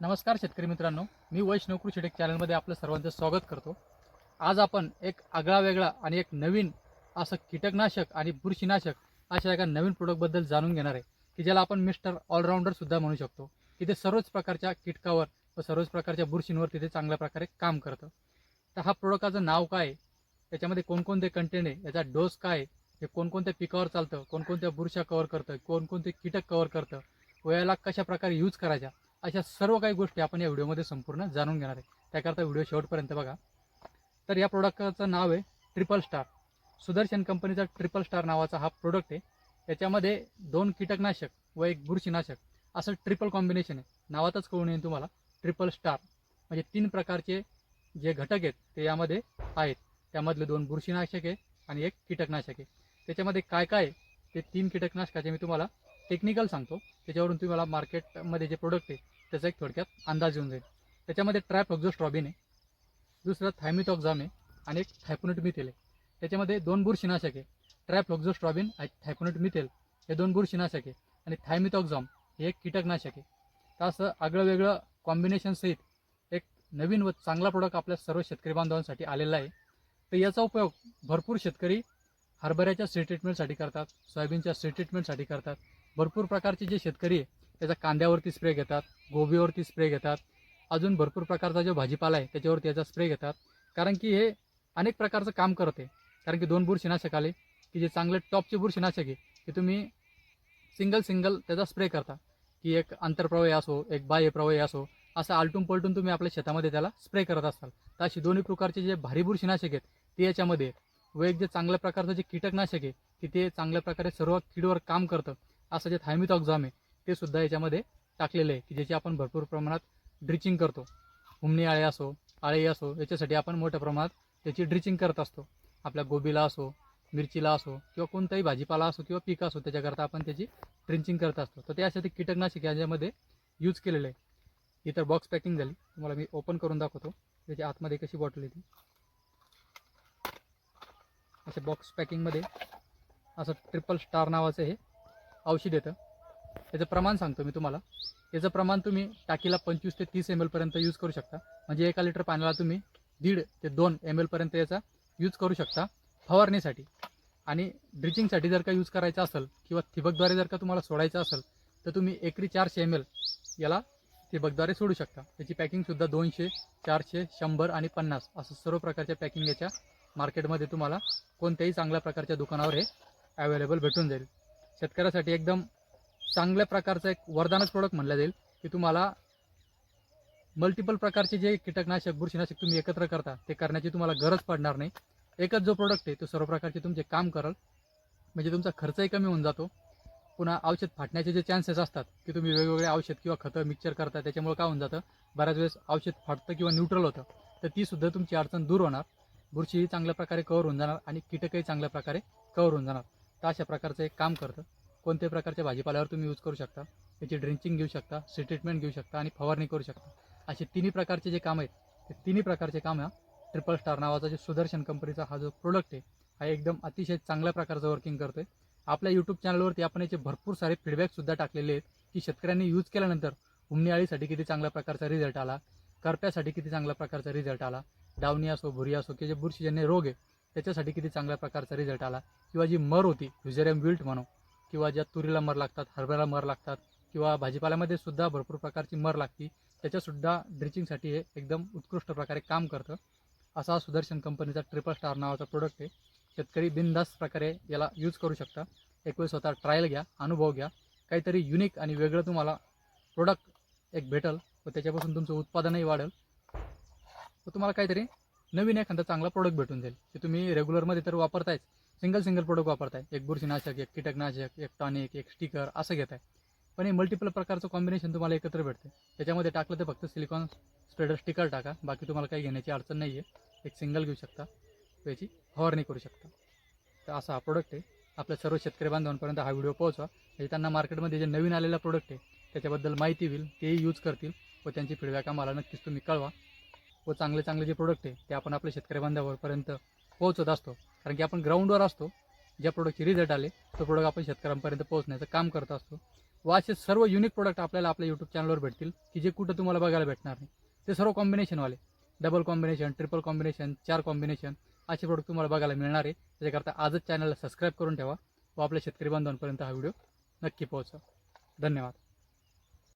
नमस्कार शेतकरी मित्रांनो मी वैष्णव कृषी टेक चॅनलमध्ये आपलं सर्वांचं स्वागत करतो. आज आपण एक आगळा वेगळा आणि एक नवीन असं कीटकनाशक आणि बुरशीनाशक अशा एका नवीन प्रोडक्टबद्दल जाणून घेणार आहे की ज्याला आपण मिस्टर ऑलराऊंडरसुद्धा म्हणू शकतो. की ते सर्वच प्रकारच्या कीटकावर व सर्वच प्रकारच्या बुरशींवर तिथे चांगल्या प्रकारे काम करतं. तर हा प्रोडक्टाचं नाव काय त्याच्यामध्ये कोणकोणते कंटेंट आहे? याचा डोस काय आहे? हे कोणकोणत्या पिकावर चालतं? कोणकोणत्या बुरशा कव्हर करतं? कोणकोणते कीटक कव्हर करतं? व याला कशा प्रकारे यूज करायच्या अशा सर्व काही गोष्टी आपण या व्हिडिओमध्ये संपूर्ण जाणून घेणार आहे. त्याकरता व्हिडिओ शेवटपर्यंत बघा. तर या प्रोडक्टचं नाव आहे ट्रिपल स्टार सुदर्शन कंपनीचा ट्रिपल स्टार नावाचा हा प्रोडक्ट आहे. याच्यामध्ये दोन कीटकनाशक व एक बुरशीनाशक असं ट्रिपल कॉम्बिनेशन आहे. नावातच कळून येईल तुम्हाला. ट्रिपल स्टार म्हणजे तीन प्रकारचे जे घटक आहेत ते यामध्ये आहेत. त्यामधले दोन बुरशीनाशक आहे आणि एक कीटकनाशक आहे. त्याच्यामध्ये काय काय आहे? ते तीन कीटकनाशकाचे मी तुम्हाला टेक्निकल सांगतो. त्याच्यावरून तुम्हाला मार्केटमध्ये जे प्रोडक्ट आहे त्याचा एक थोडक्यात अंदाज येऊन जाईल. त्याच्यामध्ये ट्रॅपऑक्झोस्ट्रॉबिन आहे. दुसरं थायमिटॉक्झाम आहे. आणि एक थायपोनेट मिथेल आहे. त्याच्यामध्ये दोन बुरशीनाशक आहे. ट्रॅपऑक्झोस्ट्रॉबिन आणि थायपोनेट मिथेल हे दोन बुरशीनाशक आहे. आणि थायमिटॉक्झाम हे एक कीटकनाशक आहे. तर असं आगळं वेगळं कॉम्बिनेशनसहित एक नवीन व चांगला प्रोडक्ट आपल्या सर्व शेतकरी बांधवांसाठी आलेला आहे. तर याचा उपयोग भरपूर शेतकरी हरभऱ्याच्या सी ट्रीटमेंटसाठी करतात सोयाबीनच्या सी ट्रीटमेंटसाठी करतात. भरपूर प्रकारचे जे शेतकरी आहे त्याचा कांद्यावरती स्प्रे घेतात गोबीवरती स्प्रे घेतात. अजून भरपूर प्रकारचा जो भाजीपाला आहे त्याच्यावरती याचा स्प्रे घेतात. कारण की हे अनेक प्रकारचं काम करते कारण की दोन बुरशीनाशक आले की जे चांगले टॉपचे बुरशीनाशक आहे ते तुम्ही सिंगल सिंगल त्याचा स्प्रे करता. की एक आंतरप्रवाही असो एक बाह्य प्रवाही असो असं आलटून पलटून तुम्ही आपल्या शेतामध्ये त्याला स्प्रे करत असाल. तर अशी दोन्ही प्रकारचे जे भारी बुरशीनाशक आहेत ते याच्यामध्ये व एक जे चांगल्या प्रकारचं जे कीटकनाशक आहे की ते चांगल्या प्रकारे सर्व किडीवर काम करतं. असं जे थायमिथॉक्झाम आहे ते सुद्धा याच्यामध्ये टाकलेलं आहे की ज्याची आपण भरपूर प्रमाणात ड्रिचिंग करतो. हुमणी आळे असो आळे असो याच्यासाठी आपण मोठ्या प्रमाणात त्याची ड्रिचिंग करत असतो. आपल्या गोबीला असो मिरचीला असो किंवा कोणताही भाजीपाला असो किंवा पीक असो त्याच्याकरता आपण त्याची ड्रिंचिंग करत असतो. तर ते असे ते कीटकनाशक याच्यामध्ये यूज केलेलं आहे. इतर बॉक्स पॅकिंग झाली. तुम्हाला मी ओपन करून दाखवतो. त्याच्या आतमध्ये कशी बॉटल येते असे बॉक्स पॅकिंगमध्ये असं ट्रिपल स्टार नावाचं हे औषध येतं. त्याचं प्रमाण सांगतो मी तुम्हाला. याचं प्रमाण तुम्ही टाकीला पंचवीस ते तीस एम एलपर्यंत यूज करू शकता. म्हणजे एका लिटर पाण्याला तुम्ही दीड ते दोन एम एलपर्यंत याचा यूज करू शकता फवारणीसाठी. आणि ड्रिचिंगसाठी जर का यूज करायचं असेल किंवा ठिबकद्वारे जर का तुम्हाला सोडायचं असेल तर तुम्ही एकरी चारशे एम एल याला ठिबकद्वारे सोडू शकता. त्याची पॅकिंगसुद्धा दोनशे चारशे शंभर आणि पन्नास असं सर्व प्रकारच्या पॅकिंग याच्या मार्केटमध्ये तुम्हाला कोणत्याही चांगल्या प्रकारच्या दुकानावर हे अवेलेबल भेटून जाईल. शेतकऱ्यासाठी एकदम चांगल्या प्रकारचं एक वरदानच प्रोडक्ट म्हणलं जाईल की तुम्हाला मल्टिपल प्रकारचे जे कीटकनाशक बुरशीनाशक तुम्ही एकत्र करता ते करण्याची तुम्हाला गरज पडणार नाही. एकच जो प्रोडक्ट आहे तो सर्व प्रकारचे तुमचे काम करल. म्हणजे तुमचा खर्चही कमी होऊन जातो. पुन्हा औषध फाटण्याचे जे चान्सेस असतात की तुम्ही वेगवेगळे औषध किंवा खतं मिक्सचर करता त्याच्यामुळे काय होऊन जातं? बऱ्याच वेळेस औषध फाटतं किंवा न्यूट्रल होतं तर ती सुद्धा तुमची अडचण दूर होणार. बुरशीही चांगल्या प्रकारे कव्हर होऊन जाणार आणि कीटकही चांगल्या प्रकारे कव्हर होऊन जाणार. तर अशा प्रकारचं एक काम करतं. कोणत्याही प्रकारच्या भाजीपाल्यावर तुम्ही यूज करू शकता. त्याची ड्रिंचिंग घेऊ शकता सी ट्रीटमेंट घेऊ शकता आणि फवारणी करू शकता. असे तिन्ही प्रकारचे जे काम आहेत ते तिन्ही प्रकारचे काम ट्रिपल स्टार नावाचा जे सुदर्शन कंपनीचा हा जो प्रोडक्ट आहे हा एकदम अतिशय चांगल्या प्रकारचं वर्किंग करतो आहे आपल्या यूट्यूब चॅनलवरती आपण याचे भरपूर सारे फीडबॅकसुद्धा टाकलेले आहेत की शेतकऱ्यांनी यूज केल्यानंतर उमणी आळीसाठी किती चांगल्या प्रकारचा रिझल्ट आला करप्यासाठी किती चांगल्या प्रकारचा रिझल्ट आला डावणी असो भुरी असो की जे बुरशीजन्य रोग आहे त्याच्यासाठी किती चांगल्या प्रकारचा रिझल्ट आला? किंवा जी मर होती युजेरियम विल्ट म्हणू किंवा ज्या तुरीला मर लागतात हरभऱ्याला मर लागतात किंवा भाजीपाल्यामध्ये सुद्धा भरपूर प्रकारची मर लागती त्याच्यासुद्धा ड्रिचिंगसाठी हे एकदम उत्कृष्ट प्रकारे काम करतं. असा सुदर्शन कंपनीचा ट्रिपल स्टार नावाचा प्रोडक्ट आहे. शेतकरी बिनधास्त प्रकारे याला यूज करू शकता. एक वेळ स्वतः ट्रायल घ्या अनुभव घ्या. काहीतरी युनिक आणि वेगळं तुम्हाला प्रोडक्ट एक भेटल व त्याच्यापासून तुमचं उत्पादनही वाढेल. व तुम्हाला काहीतरी नवीन एखादा चांगला प्रोडक्ट भेटून जाईल ते तुम्ही रेग्युलरमध्ये तर वापरतायच. सिंगल सिंगल प्रोडक्ट वापरताय. एक बुरशीनाशक एक कीटकनाशक एक टॉनिक एक स्टिकर असं घेताय. पण हे मल्टिपल प्रकारचं कॉम्बिनेशन तुम्हाला एकत्र भेटते. त्याच्यामध्ये टाकलं तर फक्त सिलिकॉन स्प्रेडर स्टिकर टाका. बाकी तुम्हाला काही घेण्याची अडचण नाही आहे एक सिंगल घेऊ शकता. त्याची फवारणी करू शकता. तर असा हा प्रोडक्ट आहे. आपल्या सर्व शेतकरी बांधवांपर्यंत हा व्हिडिओ पोहोचवा. म्हणजे त्यांना मार्केटमध्ये जे नवीन आलेला प्रोडक्ट आहे त्याच्याबद्दल माहिती होईल तेही यूज करतील व त्यांची फीडबॅक आम्हाला नक्कीच तुम्ही कळवा. व चांगले चांगले जे प्रोडक्ट आहे ते आपण आपल्या शेतकरी बांधवांपर्यंत पोहोचत असतो. कारण की आपण ग्राउंडवर असतो ज्या प्रोडक्टचे रिझल्ट आले तो प्रोडक्ट आपण शेतकऱ्यांपर्यंत पोहोचण्याचं काम करत असतो. व असे सर्व युनिक प्रोडक्ट आपल्याला आपल्या यूट्यूब चॅनलवर भेटतील की जे कुठं तुम्हाला बघायला भेटणार नाही. ते सर्व कॉम्बिनेशनवाले डबल कॉम्बिनेशन ट्रिपल कॉम्बिनेशन चार कॉम्बिनेशन असे प्रोडक्ट तुम्हाला बघायला मिळणार आहे. त्याच्याकरता आजच चॅनलला सबस्क्राईब करून ठेवा व आपल्या शेतकरी बांधवांपर्यंत हा व्हिडिओ नक्की पोहोचा. धन्यवाद.